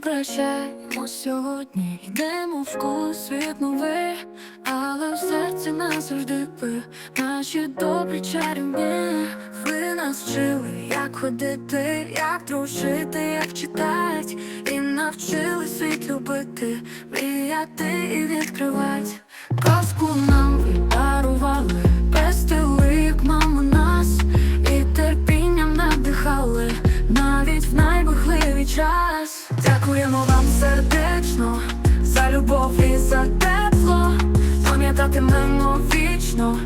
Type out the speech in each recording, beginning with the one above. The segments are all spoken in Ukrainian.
прощаємо сьогодні, йдемо в коло світ новий, але в серці назавжди ви наші добрі чарівні. Ви нас вчили, як ходити, як дружити, як читати, і навчили світ любити, мріяти і відкривати. Казку нам ви дарували, пестили, як мама нас, і терпінням надихали, навіть в найбухливий час. Дякуємо вам сердечно за любов і за тепло. Пам'ятатимемо вічно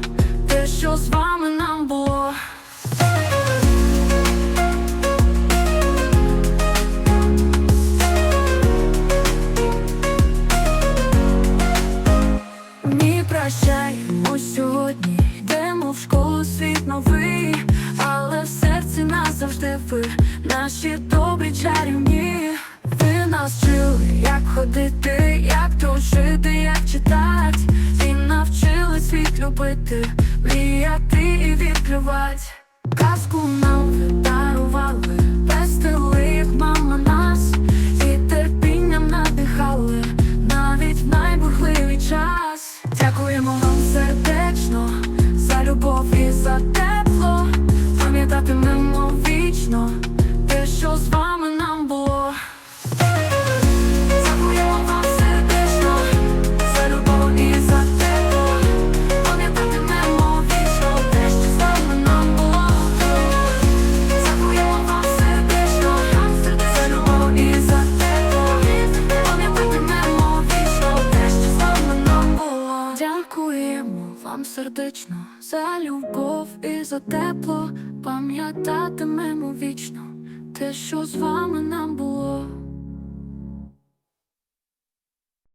те, що з вами нам було. Ми прощаємо сьогодні, йдемо в школу світ новий, але в серці назавжди ви, наші добрі чарівні. Нас вчили, як ходити, як дружити, як читати, і навчили світ любити, мріяти і відкривати. Казку нам дарували, пестили, як мама нас, і терпінням надихали, навіть в найбургливий час. Дякуємо вам сердечно за любов і за тепло. Вам сердечно за любов і за тепло. Пам'ятатимемо вічно те, що з вами нам було.